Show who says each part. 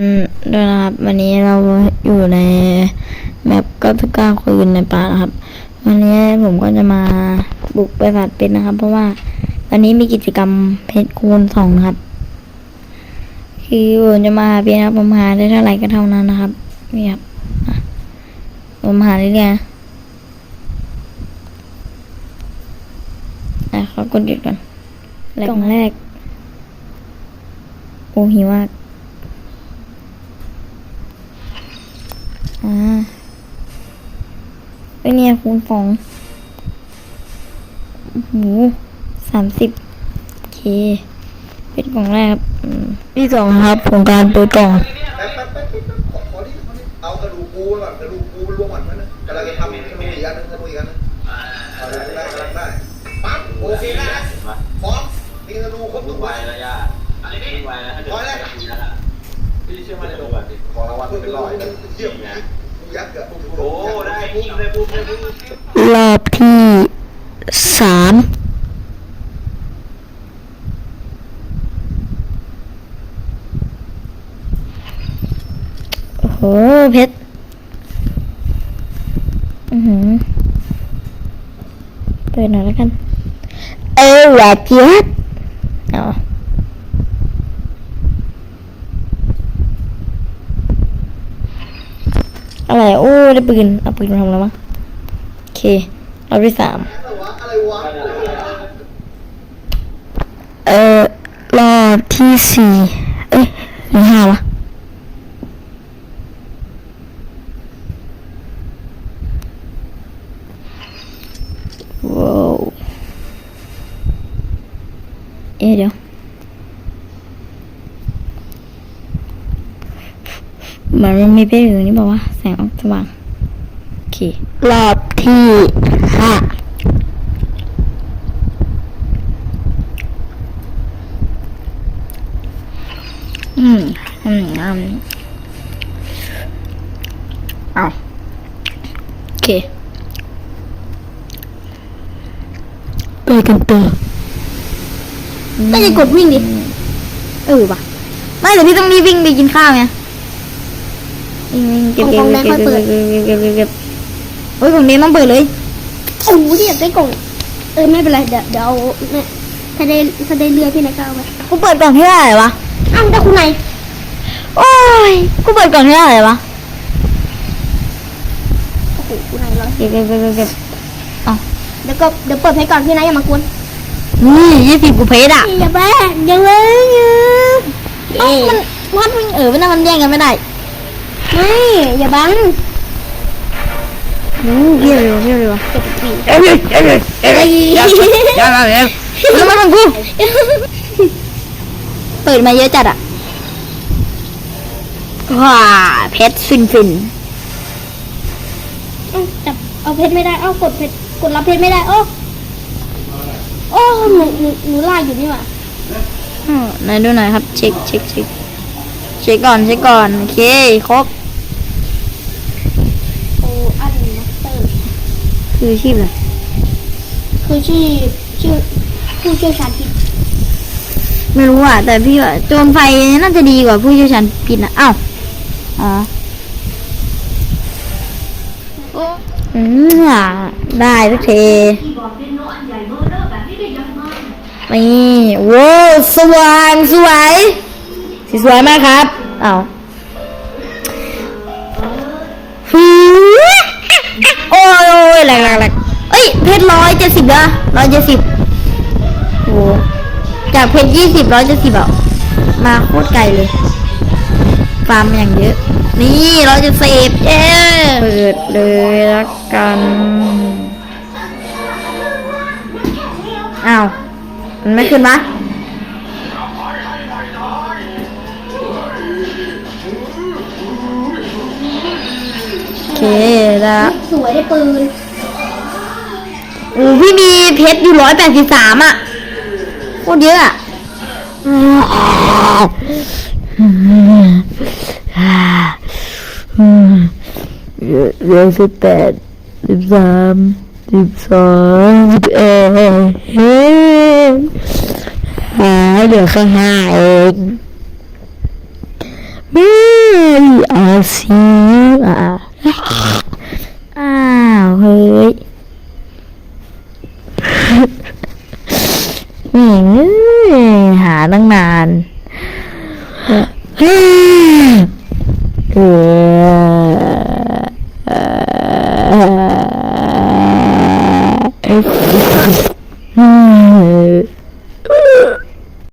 Speaker 1: อืมด้วยนะครับ วันนี้เราอยู่ในแมปก็ทุก้าคืนในป่านะครับ วันนี้ผมก็จะมาบุกไปผัดเป็ดนะครับ เพราะว่าวันนี้มีกิจกรรมเพชรคูณสองครับ คือผมจะมาหาเพชรนะครับผมหาได้เท่าไหร่ก็เท่านั้นนะครับนี่ครับอะผมหาเรื่อยๆนะอะเขากดหยุดก่อนกล่องแรก โอ้หิวมาก อ่าเป็นเนี่ยคูณสองโอ้โหสามสิบโอเค เป็นกล่องแรกครับอืมที่สองครับโครงการตัวกล่อง
Speaker 2: แป๊บแป๊บแป๊บแป๊บขอขอที่ขอที่เอากระดูกปูก่อนกระดูกปูรวมก่อนนะนะกำลังจะทำกระดูกอีกอันนึงกระดูกอีกอันนึงเอาได้ได้กำลังได้ปั๊บโอเคนะพร้อมนี่กระดูกครบทุก
Speaker 3: ไว
Speaker 2: วัน
Speaker 3: แล้วย่าอันนี้ไวแล้วถ้าเกิดได้ทีแล้ว พี่เชื่อมั่นในตัวดิ
Speaker 2: ขอรางวัลเป็นร้อยเยี่ยมนะยักษ์กือบ
Speaker 3: โอ้ได้ปุ๊บได้ปุ๊บได้ปุ๊บ
Speaker 1: รอบที่สามโอ้โหเพชรอือหือเปิดหน่อยแล้วกัน เออแหวกเจี๊ยบเอา อะไรโอ้ได้ปืนเอาปืนมาทำแล้วมั้งโอเครอบที่สาม
Speaker 2: อะไรวะอะไรวะ
Speaker 1: เออรอบที่สี่เอ้ยหรือห้าวะว้าวเอ๊ะเดี๋ยวเห มือนมันมีเพลงอยู่นี่บอกว่าแสงออกสว่างโอเครอบที่ห้าอืมอืมอืมเอาโอเคไปกันต่อ
Speaker 4: ก็จะกดวิ่งดิ
Speaker 1: เออปะไม่แต่พี่ต้องรีบวิ่งไปกินข้าวไง เก็บเก็บเก็บเก็บเก็บเก็บเก็บโอ้ยผมเมย์มันเปิดเลย
Speaker 4: โอ้โหที่อยากได้กล่องเออไม่เป็นไรเดี๋ยวเดี๋ยวถ้าได้ถ้าได้เลือดพี่นายก็เอาไป
Speaker 1: กูเปิดกล่องที่อะไรวะ
Speaker 4: อ้าวแต่คุณไหน
Speaker 1: โอ้ยกูเปิดกล่องที่อะไรวะ
Speaker 4: โอ้โหคุณไหนเลย
Speaker 1: เก็บเก็บเก็บเก็บเอ๋อ
Speaker 4: เดี๋ยวก็เดี๋ยวเปิดให้ก่อนพี่นายอย่ามากวน
Speaker 1: นี่ยี่สิบกูเพชรอะ
Speaker 4: อย่าบ้าอย่าเลย
Speaker 1: เออมันวัดมันเออมันมันแย่งกันไม่ได้
Speaker 4: ไม่ อย่าบัง
Speaker 1: โอ้เยี่ยมเลยเยี่ยมเลยวะ
Speaker 4: เก็บปีก
Speaker 1: เอ้ยเอ้ยเอ้ยเอ้ยอย่าอย่ามาเลยแล้วมันกูเปิดมาเยอะจัดอะว้าเพชรฟินฟิน
Speaker 4: เอาจับเอาเพชรไม่ได้เอ้ากดเพชรกดรับเพชรไม่ได้โอ้โอ้หนูหนูหนูลากอยู่นี่หว่า
Speaker 1: อ๋อไหนดูหน่อยครับ เช็คเช็คเช็คเช็คก่อนเช็คก่อนโอเคครบ
Speaker 4: โอ้อันมาสเตอร์
Speaker 1: คือชีพเลย
Speaker 4: คือชื่อชื่อผู้เชี่ยวชาญพิษ
Speaker 1: ไม่รู้อะ แต่พี่ว่าโจรไฟน่าจะดีกว่าผู้เชี่ยวชาญพิษนะอ้าวอ๋ออืมอะได้ทุกทีนี่โว้วสว่างสวยสีสวยมากครับอ้าว โอ้ยโอ้ยแหลกแหลกแหลกเอ้ยเพชรร้อยเจ็ดสิบละร้อยเจ็ดสิบโอ้จากเพชรยี่สิบร้อยเจ็ดสิบอะมาโคตรไกลเลยฟาร์มอย่างเยอะ นี่เราจะเสพเย้เปิดเลยละกันอ้าวมันไม่ขึ้นมะ ล้ว
Speaker 4: สวยได้ปืน
Speaker 1: โอ้พี่มีเพชรอยู่ร้อยแปดสิบสามอะโคตรเยอะอะเดือนสิบแปดสิบสามสิบสองสิบเอ็ดหาเหลือแค่ห้าเองอืมยอาซีอะ อ้าวเฮ้ยแหม่งเอ้หาตั้งนานเฮ้ยเออ